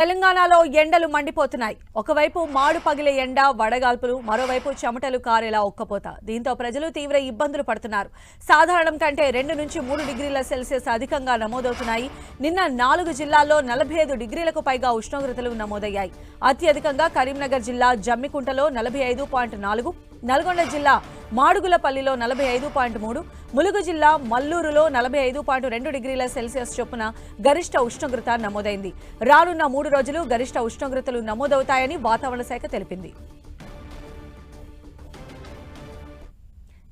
తెలంగాణలో ఎండలు మండిపోతున్నాయి. ఒకవైపు మాడు పగిలే ఎండ వడగాల్పులు మరోవైపు చెమటలు కారేలా ఒక్కపోత దీంతో ప్రజలు తీవ్ర ఇబ్బందులు పడుతున్నారు. సాధారణం కంటే రెండు నుంచి మూడు డిగ్రీల సెల్సియస్ అధికంగా నమోదవుతున్నాయి. నిన్న నాలుగు జిల్లాల్లో నలభై ఐదు డిగ్రీలకు పైగా ఉష్ణోగ్రతలు నమోదయ్యాయి. అత్యధికంగా కరీంనగర్ జిల్లా జమ్మికుంటలో నలభై ఐదు పాయింట్ నాలుగు నల్గొండ జిల్లా మాడుగులపల్లిలో నలభై ఐదు పాయింట్ మూడు ములుగు జిల్లా మల్లూరులో నలభై ఐదు పాయింట్ రెండు డిగ్రీల సెల్సియస్ చొప్పున గరిష్ట ఉష్ణోగ్రత నమోదైంది. రానున్న మూడు రోజులు గరిష్ట ఉష్ణోగ్రతలు నమోదవుతాయని వాతావరణ శాఖ తెలిపింది.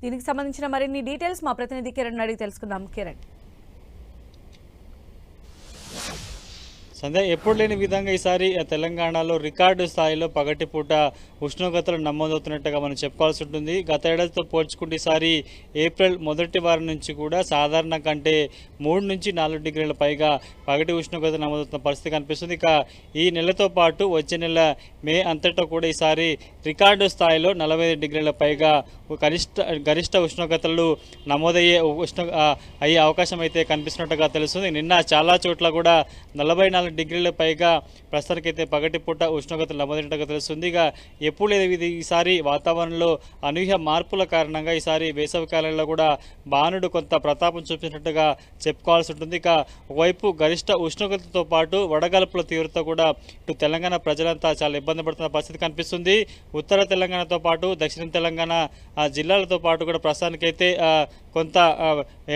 దీనికి సంబంధించిన మరిన్ని డీటెయిల్స్ మా ప్రతినిధి కిరణ్ అడిగి తెలుసుకుందాం. కిరణ్. సంధ్య ఎప్పుడు లేని విధంగా ఈసారి తెలంగాణలో రికార్డు స్థాయిలో పగటిపూట ఉష్ణోగ్రతలు నమోదవుతున్నట్టుగా మనం చెప్పుకోవాల్సి ఉంటుంది. గత ఏడాదితో పోల్చుకుంటే ఈసారి ఏప్రిల్ మొదటి వారం నుంచి కూడా సాధారణ కంటే మూడు నుంచి నాలుగు డిగ్రీల పైగా పగటి ఉష్ణోగ్రత నమోదవుతున్న పరిస్థితి కనిపిస్తుంది. ఇక ఈ నెలతో పాటు వచ్చే నెల మే అంతటా కూడా ఈసారి రికార్డు స్థాయిలో నలభై ఐదు డిగ్రీల పైగా కనిష్ట గరిష్ట ఉష్ణోగ్రతలు నమోదయ్యే ఉష్ణ అయ్యే అవకాశం అయితే కనిపిస్తున్నట్టుగా తెలుస్తుంది. నిన్న చాలా చోట్ల కూడా నలభై నాలుగు డిగ్రీల పైగా ప్రస్తుతానికైతే పగటిపూట ఉష్ణోగ్రతలు నమోదైనట్టుగా తెలుస్తుంది. ఇక ఎప్పుడు లేదు ఇది ఈసారి వాతావరణంలో అనూహ్య మార్పుల కారణంగా ఈసారి వేసవి కాలంలో కూడా బాణుడు కొంత ప్రతాపం చూపించినట్టుగా చెప్పుకోవాల్సి ఉంటుంది. ఇక ఒకవైపు గరిష్ట ఉష్ణోగ్రతతో పాటు వడగల్పుల తీవ్రత కూడా ఇటు తెలంగాణ ప్రజలంతా చాలా ఇబ్బంది పడుతున్న పరిస్థితి కనిపిస్తుంది. ఉత్తర తెలంగాణతో పాటు దక్షిణ తెలంగాణ జిల్లాలతో పాటు కూడా ప్రస్తుతానికైతే కొంత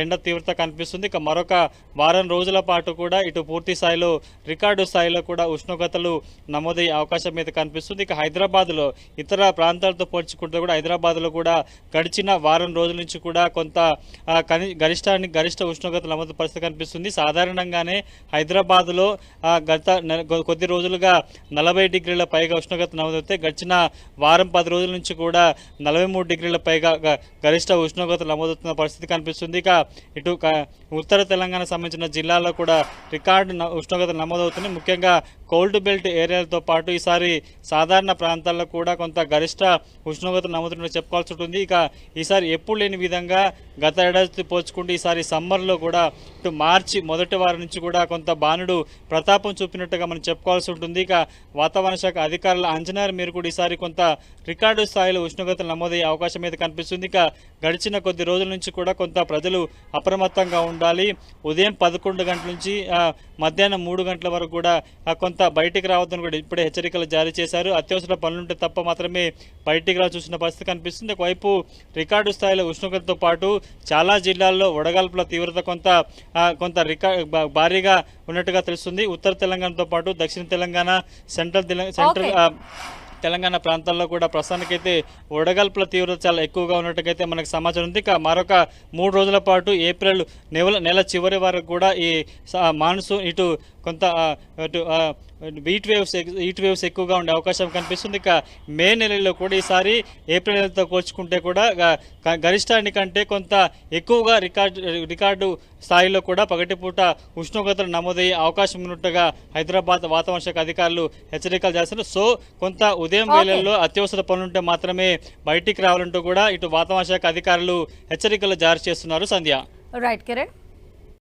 ఎండ తీవ్రత కనిపిస్తుంది. ఇక మరొక వారం రోజుల పాటు కూడా ఇటు పూర్తి స్థాయిలో రికార్డు స్థాయిలో కూడా ఉష్ణోగ్రతలు నమోదయ్యే అవకాశం అయితే కనిపిస్తుంది. ఇక హైదరాబాద్లో ఇతర ప్రాంతాలతో పోల్చుకుంటే కూడా హైదరాబాద్లో కూడా గడిచిన వారం రోజుల నుంచి కూడా కొంత గరిష్టానికి గరిష్టాన్ని గరిష్ట ఉష్ణోగ్రత నమోదు పరిస్థితి కనిపిస్తుంది. సాధారణంగానే హైదరాబాద్లో గత కొద్ది రోజులుగా నలభై డిగ్రీల పైగా ఉష్ణోగ్రత నమోదవుతే గడిచిన వారం పది రోజుల నుంచి కూడా నలభై మూడు డిగ్రీల పైగా గరిష్ట ఉష్ణోగ్రత నమోదవుతున్న పరిస్థితి కనిపిస్తుంది. ఇక ఇటు ఉత్తర తెలంగాణ సంబంధించిన జిల్లాల్లో కూడా రికార్డు ఉష్ణోగ్రత నమోదవుతుంది ముఖ్యంగా కోల్డ్ బెల్ట్ ఏరియాలతో పాటు ఈసారి సాధారణ ప్రాంతాల్లో కూడా కొంత గరిష్ట ఉష్ణోగ్రత నమోదుతున్నట్టు చెప్పుకోవాల్సి ఉంటుంది. ఇక ఈసారి ఎప్పుడు లేని విధంగా గత ఏడాది పోల్చుకుంటే ఈసారి సమ్మర్లో కూడా ఇటు మార్చి మొదటి వారం నుంచి కూడా కొంత బాణుడు ప్రతాపం చూపినట్టుగా మనం చెప్పుకోవాల్సి ఉంటుంది. ఇక వాతావరణ శాఖ అధికారుల అంచనా మీరు కూడా ఈసారి కొంత రికార్డు స్థాయిలో ఉష్ణోగ్రతలు నమోదయ్యే అవకాశం అయితే కనిపిస్తుంది. ఇక గడిచిన కొద్ది రోజుల నుంచి కూడా కొంత ప్రజలు అప్రమత్తంగా ఉండాలి. ఉదయం పదకొండు గంటల నుంచి మధ్యాహ్నం మూడు గంటల వరకు కూడా కొంత బయటికి రావద్దని కూడా ఇప్పుడే హెచ్చరికలు జారీ చేశారు. అత్యవసర పనులుంటే తప్ప మాత్రమే బయటికి రా చూసిన పరిస్థితి కనిపిస్తుంది. ఒకవైపు రికార్డు స్థాయిలో ఉష్ణోగ్రతతో పాటు చాలా జిల్లాల్లో వడగాల్పుల తీవ్రత కొంత కొంత రికా భారీగా ఉన్నట్టుగా తెలుస్తుంది. ఉత్తర తెలంగాణతో పాటు దక్షిణ తెలంగాణ సెంట్రల్ సెంట్రల్ తెలంగాణ ప్రాంతాల్లో కూడా ప్రస్తుతానికైతే వడగల్పుల తీవ్రత చాలా ఎక్కువగా ఉన్నట్టుగైతే మనకు సమాచారం ఉంది. ఇక మరొక మూడు రోజుల పాటు ఏప్రిల్ నెల నెల చివరి వరకు కూడా ఈ స- మాన్సూన్ ఇటు కొంత హీట్ వేవ్స్ హీట్ వేవ్స్ ఎక్కువగా ఉండే అవకాశం కనిపిస్తుంది. ఇక మే నెలలో కూడా ఈసారి ఏప్రిల్ నెలతో పోల్చుకుంటే కూడా గరిష్టానికంటే కొంత ఎక్కువగా రికార్డు రికార్డు స్థాయిలో కూడా పగటిపూట ఉష్ణోగ్రతలు నమోదయ్యే అవకాశం ఉన్నట్టుగా హైదరాబాద్ వాతావరణ శాఖ అధికారులు హెచ్చరికలు చేస్తారు సో కొంత ఉదయం. వేళల్లో అత్యవసర పనులుంటే మాత్రమే బయటికి రావాలంటూ కూడా ఇటు వాతావరణ శాఖ అధికారులు హెచ్చరికలు జారీ చేస్తున్నారు. సంధ్య. రైట్ కిరణ్